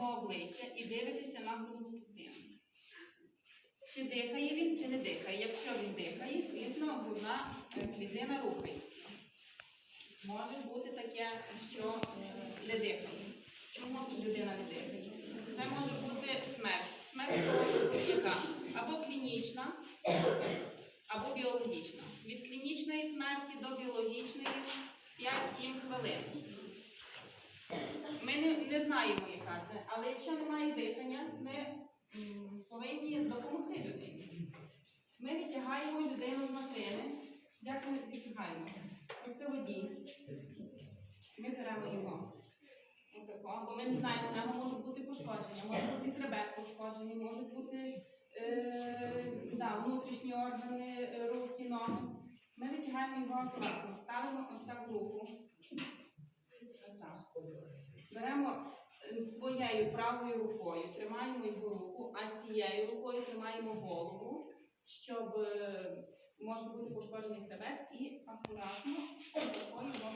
його обличчя і дивитеся на грудну клітину. Чи дихає він, чи не дихає. Якщо він дихає, звісно, грудна е, клітина рухається. Може бути таке, що е, не дихає. Чому людина не дихає? Це може бути смерть. Смерть яка? Або клінічна, або біологічна. Від клінічної смерті до біологічної 5-7 хвилин. Ми не, не знаємо, це, але якщо немає дихання, ми повинні допомогти людині. Ми витягаємо людину з машини. Як ми витягаємо? Оце водій. Ми беремо його. Отако, бо ми не знаємо, у нього можуть бути пошкодження, може бути хребет пошкоджений, можуть бути е, да, внутрішні органи, е, руки, ноги. Ми витягаємо його акуратно, ставимо ось так руку. Отак. Беремо е, своєю правою рукою, тримаємо його руку, а цією рукою тримаємо голову, щоб е, може бути пошкоджений хребет і акуратно рукою його